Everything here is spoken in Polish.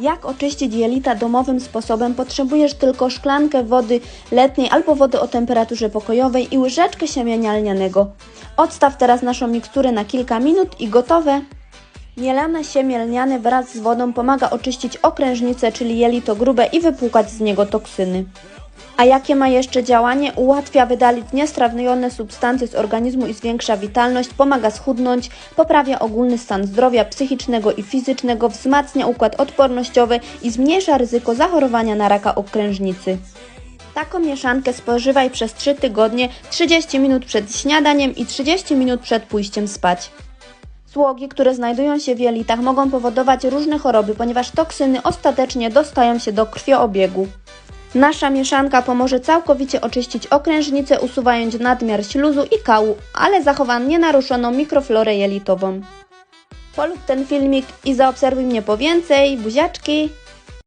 Jak oczyścić jelita domowym sposobem? Potrzebujesz tylko szklankę wody letniej albo wody o temperaturze pokojowej i łyżeczkę siemienia lnianego. Odstaw teraz naszą miksturę na kilka minut i gotowe. Mielone siemię lniane wraz z wodą pomaga oczyścić okrężnicę, czyli jelito grube i wypłukać z niego toksyny. A jakie ma jeszcze działanie? Ułatwia wydalić niestrawnione substancje z organizmu i zwiększa witalność, pomaga schudnąć, poprawia ogólny stan zdrowia psychicznego i fizycznego, wzmacnia układ odpornościowy i zmniejsza ryzyko zachorowania na raka okrężnicy. Taką mieszankę spożywaj przez 3 tygodnie, 30 minut przed śniadaniem i 30 minut przed pójściem spać. Złogi, które znajdują się w jelitach, mogą powodować różne choroby, ponieważ toksyny ostatecznie dostają się do krwioobiegu. Nasza mieszanka pomoże całkowicie oczyścić okrężnicę, usuwając nadmiar śluzu i kału, ale zachowa nienaruszoną mikroflorę jelitową. Polub ten filmik i zaobserwuj mnie po więcej. Buziaczki!